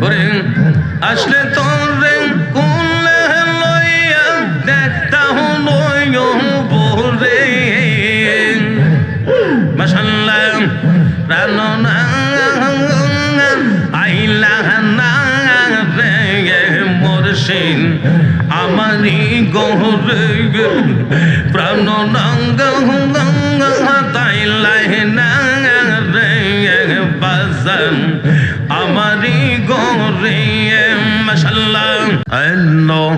করে আসলে তোমরে কুলে লইয়া দেখতা হলো বোরে। মশাল্লাহ রানো না, আইলা না রে মোরশিন আমারই গহরে প্রাণ নাঙ্গ মাসাল্লাহ আল্লাহ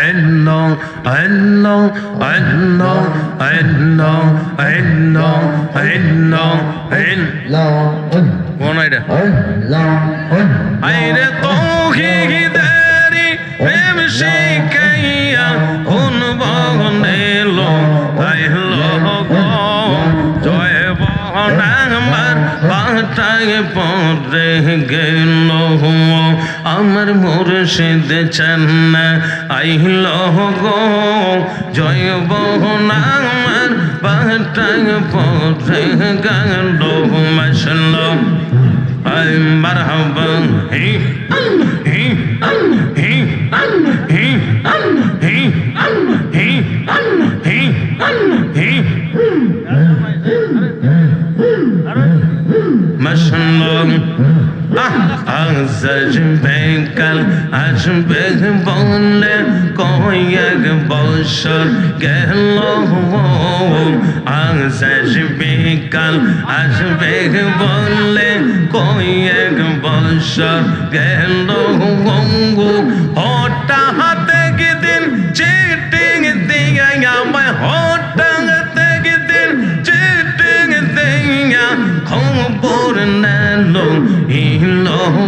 আল্লাহ আল্লাহ আল্লাহ আল্লাহ আল্লাহ আল্লাহ আল্লাহ কোন এটা আইরে তৌহিদেরি প্রেম শিখাইয়া কোন বনেল তাইল গো জয় বহনামার পাটায় পরে গেল আমার মুর্শিদ চান্না আইল গো জয় বহনামার পাটায় পরে গেল মাসাল্লাহ Ay, marhaba. Hey, hey, hey, hey, hey, hey, hey, hey. আজ বেকাল আসবে বলে কয়েক বছর গেল। আজ বেকাল আসবে বলে কয়েক বছর গেল।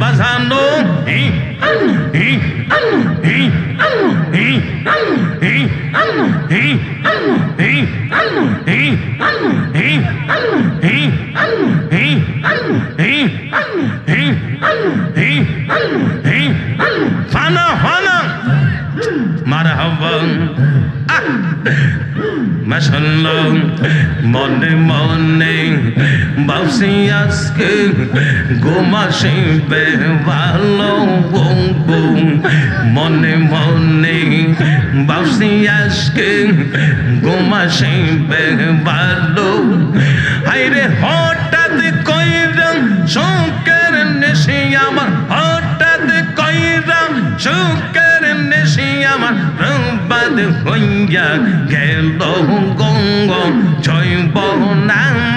বাজানো ফানা ফানা মারহাবা মাশাল্লাহ মনে মনে বাসি আজকে, গোমাসি ভালো মনে মনে বাসি আজকে, গোমাসি ভালো হাইরে হঠাৎ কইরাম শোকের নেশে আমার, হঠাৎ কইরাম শোকের নেশে আমার, রবাদ হইয়া গেল গঙ্গ জয় বহনামার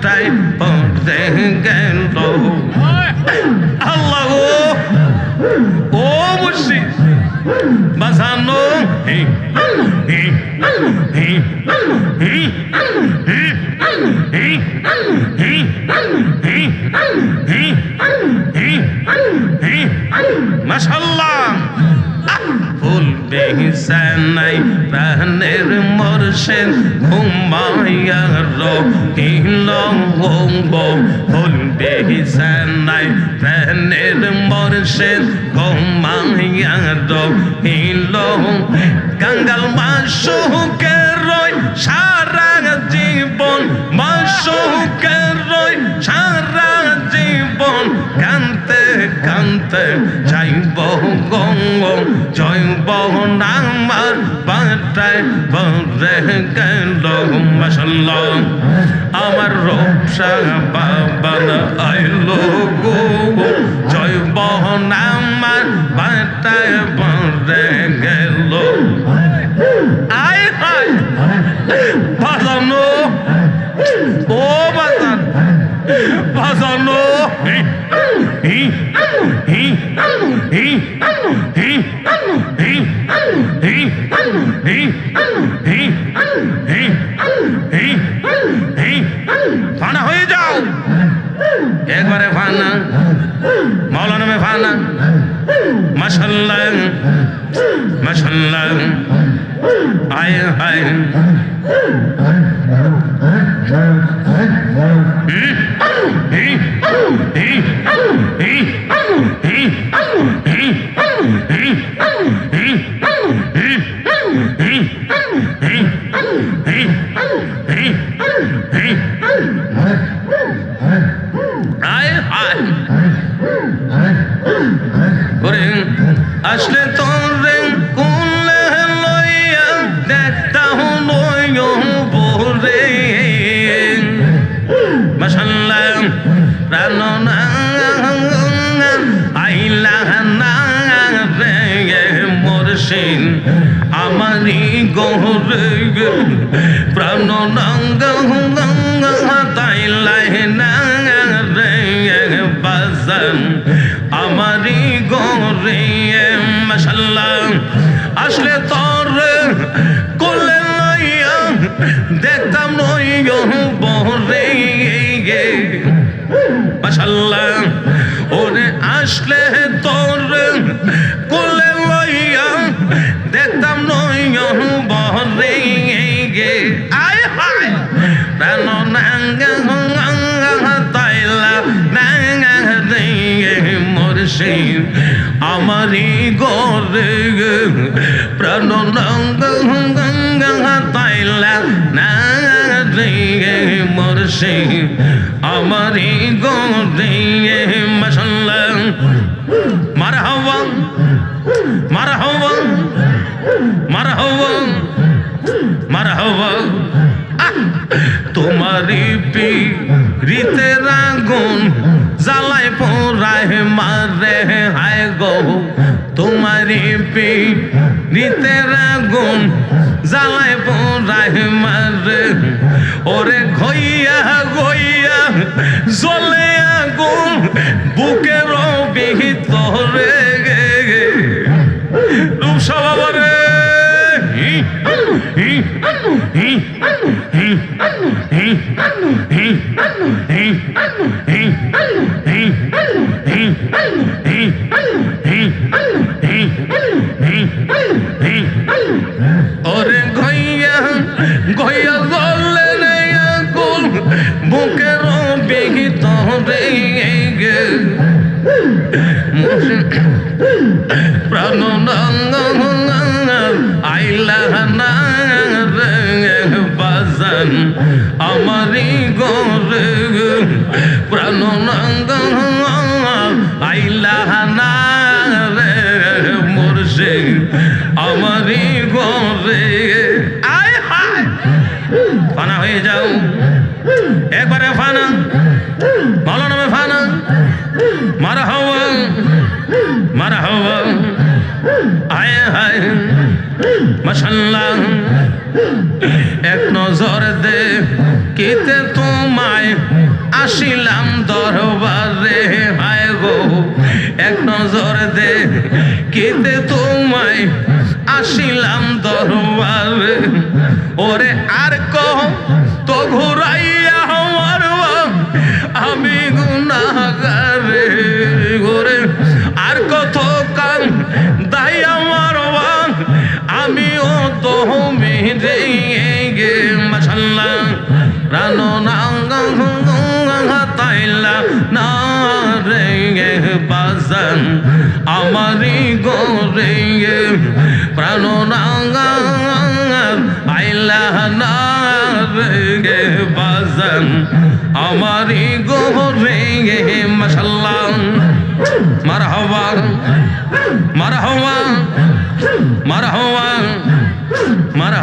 ঘন্টায় পড়তে গেল আল্লাহ ও মুর্শি বাসানো মাসাল্লাহ ভুলবে নাই, প্রাণের মর্ষের ঘুমাইয়া রহিল হোম্ব ভুলবে নাই, প্রাণের মর্ষের ঘুমাইয়া রহিল। গঙ্গাল মাসুকে রয় সারা জীবন, মাসুকে কান্তে যাইব গঙ্গ জয়ব নামার পাটায় বরে গেল মশাল্লাহ আমার রূপসা বাবান আইলো গো জয়ব নামার পাটায় বরে গেল। আয় হায় বাজানো, ও বাজান, বাজানো। Hey! একবারে ফানা মৌলানা মে ফানা মাশাল্লাহ। মাশাল্লাহ। আয় হায় আয় আসলে তোরে কোলে লইয়া দেখতাম লইয় বরে মাশাল্লাহ, প্রাণ আইলা না রে মোরশিন আমারি গহরে প্রাণ নঙ্গ দেখতাম নইয় বরে মাশাল্লাহ, ওরে আসলে তোর কোলে লইয়া দেখতাম নইয় বরে গে। আয় হায়, প্রাণ নাঙ্গা তাইলা নাঙ্গা রে মুর্শিদ। আমারি গরে প্রাণ নাঙ্গা عليهم ما شاء الله مرحبا مرحبا مرحبا مرحبا তোমারি পিরিতে রাগুন, জ্বালায় পোড়ায় মারে, হায় গো। তোমারি পিরিতে রাগুন, জ্বালায় পোড়ায় মারে। ওরে ঘইয়া গইয়া জ্বলে বুকের বিহিত রে ওরে গইয়া গইয়া জলে বুকে বাজান আমারি গরে প্রাণ আইলা না রে মুর্শে আমারি গরে আয় হায় ফানা হয়ে যাও একবারে ফানা ভালো নামে ফানা মারা হওয়া আয় হায় মশাল্লাহ এক নজর দে কেতে তোমায় আসিলাম দরবারে। হায় গো, এক নজর দে কেতে তোমায় আসিলাম দরবারে। ওরে আর কহ তো ঘুরাইয়া বাজান আমারই গরে প্রাণ আইলাহ না রে বাজান, আমারই গোরে মশাল্লা মার হওয়া মার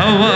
হওয়া